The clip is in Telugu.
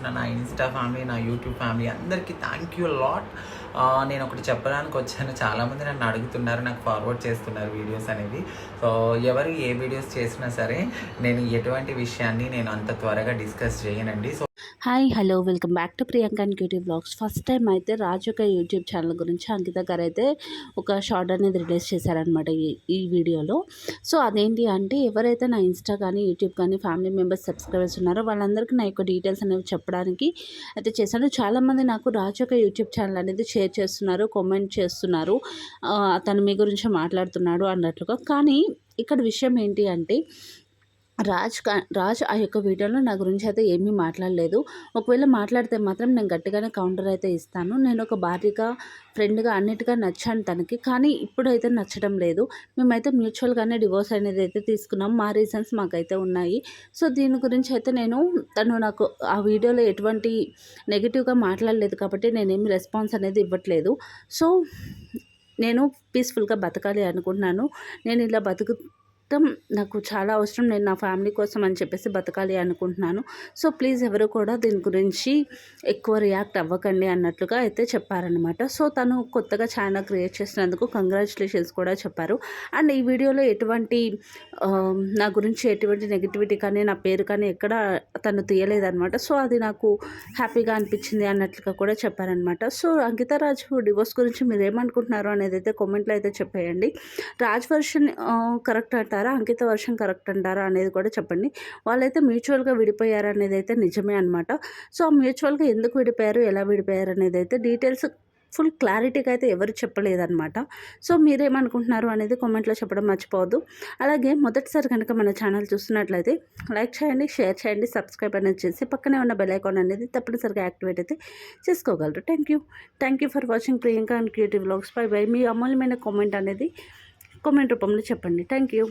చేస్తున్న నా ఇన్స్టా ఫ్యామిలీ నా యూట్యూబ్ ఫ్యామిలీ అందరికీ థ్యాంక్ యూ లాట్ నేను ఒకటి చెప్పడానికి వచ్చాను. చాలామంది నన్ను అడుగుతున్నారు నాకు ఫార్వర్డ్ చేస్తున్నారు వీడియోస్ అనేవి. సో ఎవరు ఏ వీడియోస్ చేసినా సరే నేను ఎటువంటి విషయాన్ని నేను అంత త్వరగా డిస్కస్ చేయనండి. So hi hello welcome back to Priyanka and cutie blogs first time అయితే రాజు యొక్క యూట్యూబ్ ఛానల్ గురించి అంకిత గారు అయితే ఒక షార్ట్ అనేది రిలీజ్ చేశారనమాట ఈ వీడియోలో. సో అదేంటి అంటే ఎవరైతే నా ఇన్స్టా కానీ యూట్యూబ్ కానీ ఫ్యామిలీ మెంబర్స్ సబ్స్క్రైబర్స్ ఉన్నారో వాళ్ళందరికీ నా యొక్క డీటెయిల్స్ అనేవి చెప్పడానికి అయితే చేశాను. చాలామంది నాకు రాజు యొక్క యూట్యూబ్ ఛానల్ అనేది షేర్ చేస్తున్నారు కామెంట్ చేస్తున్నారు అతను మీ గురించి మాట్లాడుతున్నాడు అన్నట్లుగా. కానీ ఇక్కడ విషయం ఏంటి అంటే రాజ్ కా- రాజ్ ఆ యొక్క వీడియోలో నా గురించి అయితే ఏమీ మాట్లాడలేదు. ఒకవేళ మాట్లాడితే మాత్రం నేను గట్టిగానే కౌంటర్ అయితే ఇస్తాను. నేను ఒక భార్యగా ఫ్రెండ్గా అన్నిటిగా నచ్చాను తనకి. కానీ ఇప్పుడైతే నచ్చడం లేదు. మేమైతే మ్యూచువల్గానే డివోర్స్ అనేది అయితే తీసుకున్నాం. మా రీజన్స్ మాకైతే ఉన్నాయి. సో దీని గురించి అయితే నేను తను నాకు ఆ వీడియోలో ఎటువంటి నెగిటివ్గా మాట్లాడలేదు కాబట్టి నేనేమి రెస్పాన్స్ అనేది ఇవ్వట్లేదు. సో నేను పీస్ఫుల్గా బతకాలి అనుకుంటున్నాను నేను ఇలా బతుకు మొత్తం నాకు చాలా అవసరం. నేను నా ఫ్యామిలీ కోసం అని చెప్పేసి బతకాలి అనుకుంటున్నాను. సో ప్లీజ్ ఎవరు కూడా దీని గురించి ఎక్కువ రియాక్ట్ అవ్వకండి అన్నట్లుగా అయితే చెప్పారనమాట సో తను కొత్తగా ఛానల్ క్రియేట్ చేసినందుకు కంగ్రాచులేషన్స్ కూడా చెప్పారు. అండ్ ఈ వీడియోలో ఎటువంటి నా గురించి ఎటువంటి నెగిటివిటీ కానీ నా పేరు కానీ ఎక్కడ తను తీయలేదనమాట సో అది నాకు హ్యాపీగా అనిపించింది అన్నట్లుగా కూడా చెప్పారనమాట సో అంకిత రాజు డివోర్స్ గురించి మీరు ఏమనుకుంటున్నారు అనేది అయితే కామెంట్లో అయితే చెప్పేయండి. రాజ్ వర్షన్ కరెక్ట్ అంటారు? అంకిత వర్షం కరెక్ట్ అంటారా? అనేది కూడా చెప్పండి. వాళ్ళైతే మ్యూచువల్గా విడిపోయారు అనేది అయితే నిజమే అనమాట సో ఆ మ్యూచువల్గా ఎందుకు విడిపోయారు? ఎలా విడిపోయారు అనేది అయితే డీటెయిల్స్ ఫుల్ క్లారిటీగా అయితే ఎవరు చెప్పలేదన్నమాట. సో మీరేమనుకుంటున్నారు అనేది కామెంట్లో చెప్పడం మర్చిపోవద్దు. అలాగే మొదటిసారి కనుక మన ఛానల్ చూస్తున్నట్లయితే లైక్ చేయండి షేర్ చేయండి సబ్స్క్రైబ్ అనేది చేసి పక్కనే ఉన్న బెల్ ఐకాన్ అనేది తప్పనిసరిగా యాక్టివేట్ అయితే చేసుకోగలరు. Thank you. Thank you for watching Priyanka and creative blogs. Bye bye. మీ అమూల్యమైన కామెంట్ అనేది కామెంట్ రూపంలో చెప్పండి. Thank you